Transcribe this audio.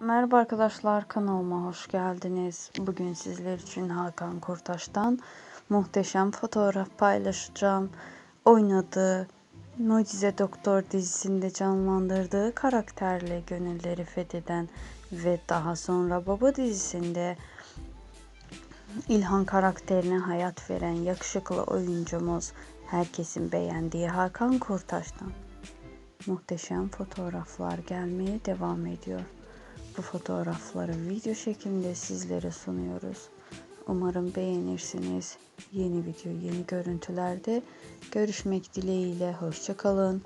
Merhaba arkadaşlar kanalıma hoş geldiniz. Bugün sizler için Hakan Kurtaş'tan muhteşem fotoğraf paylaşacağım. Oynadığı Mucize Doktor dizisinde canlandırdığı karakterle gönülleri fetheden ve daha sonra Baba dizisinde İlhan karakterine hayat veren yakışıklı oyuncumuz herkesin beğendiği Hakan Kurtaş'tan muhteşem fotoğraflar gelmeye devam ediyor. Bu fotoğrafları video şeklinde sizlere sunuyoruz. Umarım beğenirsiniz. Yeni video, yeni görüntülerde görüşmek dileğiyle. Hoşçakalın.